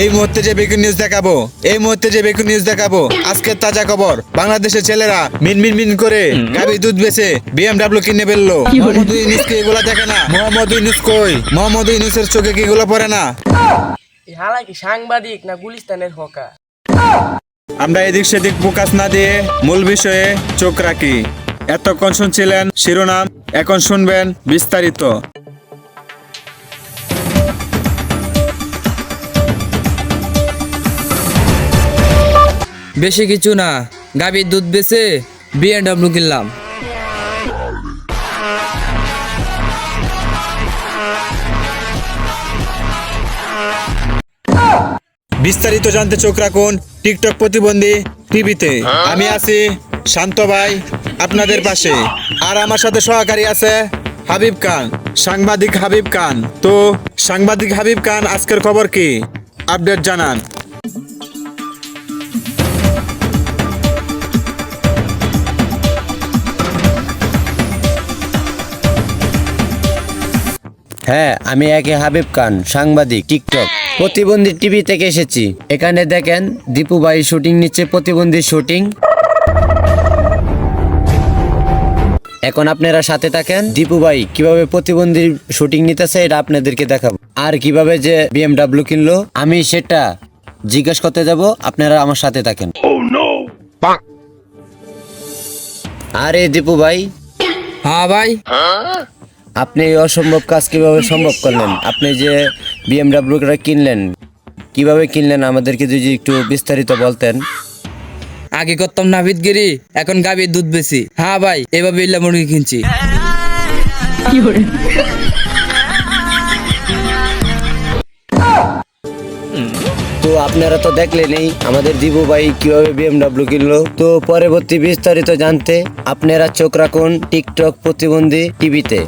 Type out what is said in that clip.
এই মুহূর্তে যে বেকুন নিউজ দেখাবো এই মুহূর্তে যে বেকুন নিউজ দেখাবো আজকের তাজা খবর। বাংলাদেশের ছেলেরা মিন মিন মিন করে গাবি দুধ বেচে বিএমডাব্লিউ কিনে ফেলল। মোহাম্মদ ইউনুস কি এগুলা দেখে না। মোহাম্মদ ইউনুস কই? মোহাম্মদ ইউনুসের চোখে কি এগুলো পড়ে না? এই হালা কি সাংবাদিক না গুলিস্তানের হকা? আমরা এদিক সেদিক ফোকাস না দিয়ে মূল বিষয়ে চোখ রাখি। এতক্ষণ শুনছিলেন শিরোনাম এখন শুনবেন বিস্তারিত। বেশি কিছু না। গাভীর দুধ বেচে বিএনডব্লিউ কিনলাম। বিস্তারিত জানতে চোখ রাখুন টিকটক প্রতিবন্ধী টিভিতে। আমি আছি শান্ত ভাই, আপনাদের পাশে। আর আমার সাথে সহকারী আছে হাবিব খান, সাংবাদিক হাবিব খান। তো সাংবাদিক হাবিব খান, আজকের খবর কি? আপডেট জানান। হ্যাঁ আমি একে হাবিব খান সাংবাদিক টিকটক প্রতিবন্ধী টিভি থেকে এসেছি। এখানে দেখেন দীপু ভাই শুটিং নিচ্ছে প্রতিবন্ধী শুটিং। এখন আপনারা সাথে থাকেন। দীপু ভাই কীভাবে প্রতিবন্ধী শুটিং নিতেছে এটা আপনাদেরকে দেখাবো। আর কীভাবে যে বিএমডাব্লিউ কিনলো আমি সেটা জিজ্ঞেস করতে যাব আপনারা আমার সাথে থাকেন। আরে দীপু ভাই। হ্যাঁ ভাই। আপনি এই অসম্ভব কাজ কীভাবে সম্ভব করলেন? আপনি যে বিএমডাব্লিউটা কিনলেন কীভাবে কিনলেন? আমাদেরকে যদি একটু বিস্তারিত বলতেন। আগে করতাম নাভিদগিরি এখন গাভীর দুধ বেশি হ্যাঁ ভাই এভাবে ইল্লা মুরগি কিনছি। তো আপনারা তো দেখলেনই আমাদের দিবু ভাই কীভাবে বিএমডাব্লিউ কিনলো। তো পরবর্তী বিস্তারিত জানতে আপনারা চোখ রাখুন টিকটক প্রতিবন্ধী টিভিতে।